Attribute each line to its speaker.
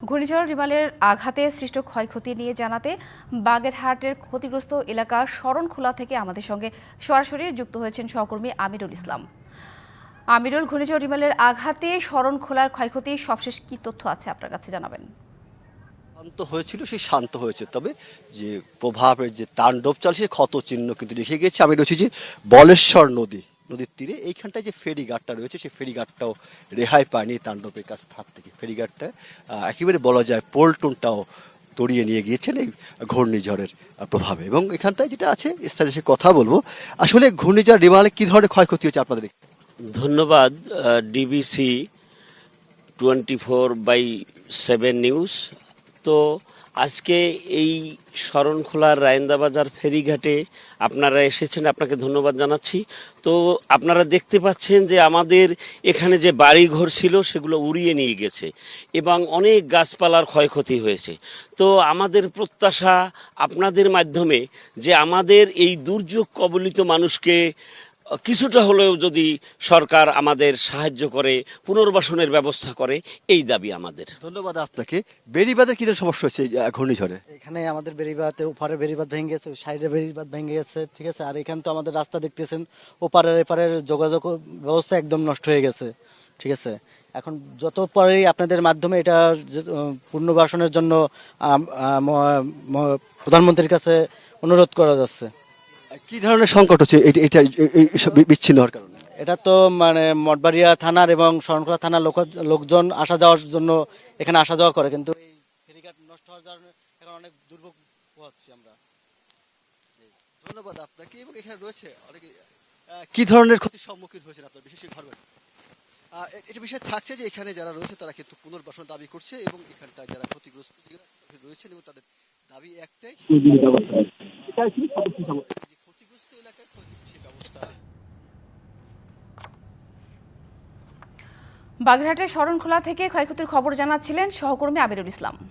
Speaker 1: ঘূর্ণিঝড় রিমালের আঘাতে সৃষ্ট ক্ষয়ক্ষতি নিয়ে জানাতে বাগেরহাটের ক্ষতিগ্রস্ত এলাকা শরণখোলা থেকে আমাদের সঙ্গে সরাসরি যুক্ত হয়েছেন সহকর্মী আমিরুল ইসলাম। আমিরুল, ঘূর্ণিঝড় রিমালের আঘাতে শরণখোলার ক্ষয়ক্ষতি সবশেষ কি তথ্য আছে আপনার কাছে জানাবেন?
Speaker 2: শান্ত হয়েছিল, সে শান্ত হয়েছে। তবে যে প্রভাবের যে তাণ্ডব চল সে ক্ষত চিহ্ন কিন্তু রেখে গেছে আমি রয়েছি যে বলেশ্বর নদী। নদীর তীরে। এইখানটায় যে ফেরিঘাটটা রয়েছে, সেই ফেরিঘাটটাও রেহাই পায়নি তাণ্ডবের কাছ হাত থেকে। ফেরিঘাটটা একেবারে বলা যায় পোল্টনটাও তড়িয়ে নিয়ে গিয়েছেন এই ঘূর্ণিঝড়ের প্রভাবে। এবং এখানটায় যেটা আছে স্থানীয় সে কথা বলব। আসলে ঘূর্ণিঝড় রিমালে কী ধরনের ক্ষয়ক্ষতি হচ্ছে আপনাদের
Speaker 3: ধন্যবাদ DBC twenty four by seven news তো আজকে এই শরণখোলার রায়েন্দাবাজার ফেরিঘাটে আপনারা এসেছেন, আপনাকে ধন্যবাদ জানাচ্ছি। তো আপনারা দেখতে পাচ্ছেন যে আমাদের এখানে যে বাড়িঘর ছিল, সেগুলো উড়িয়ে নিয়ে গেছে এবং অনেক গাছপালার ক্ষয়ক্ষতি হয়েছে। তো আমাদের প্রত্যাশা আপনাদের মাধ্যমে যে আমাদের এই দুর্যোগ কবলিত মানুষকে কিছুটা হলেও যদি সরকার আমাদের সাহায্য করে পুনর্বাসনের ব্যবস্থা করে এই দাবি আমাদের।
Speaker 2: ধন্যবাদ আপনাকে। বেড়িবাদের কি সমস্যা হচ্ছে ঘূর্ণিঝড়ে?
Speaker 4: এখানে আমাদের বেড়িবাতে ওপারে বেড়িবাদ ভেঙে গেছে সাইডে বেড়িবাদ ভেঙে গেছে ঠিক আছে? আর এখানে তো আমাদের রাস্তা দেখতেছেন ওপারের এপারের যোগাযোগ ব্যবস্থা একদম নষ্ট হয়ে গেছে ঠিক আছে? এখন যত পরেই আপনাদের মাধ্যমে এটা পুনর্বাসনের জন্য প্রধানমন্ত্রীর কাছে অনুরোধ করা যাচ্ছে।
Speaker 2: কি ধরনের সংকট হচ্ছে? এটা বিচ্ছিন্ন হওয়ার কারণে।
Speaker 4: এটা তো মানে মঠবাড়িয়া থানার এবং শরণখোলা থানার লোক লোকজন আসা যাওয়ার জন্য এখানে আসা যাওয়া করে কিন্তু এই ফেরিঘাট নষ্ট হওয়ার কারণে এখন অনেক দুর্ভোগ পোহাচ্ছি আমরা।
Speaker 2: ধন্যবাদ আপনাকে এবং এখানে রয়েছে অনেকে আহ, কি ধরনের ক্ষতির সম্মুখীন হয়েছেন আপনার? বিশেষ করে ঘর বাড়ি? আহ, এটা বিষয় থাকছে যে এখানে যারা রয়েছে তারা কিন্তু পুনর্বাসন দাবি করছে এবং এখানটায় যারা ক্ষতিগ্রস্ত যারা রয়েছেন এবং তাদের দাবি একটাই আহ, যে ক্ষতিগ্রস্ত এলাকায় ক্ষতি- সে ব্যবস্থা
Speaker 1: বাগেরহাটের শরণখোলা থেকে ক্ষয়ক্ষতির খবর জানাচ্ছিলেন সহকর্মী আবিরুল ইসলাম।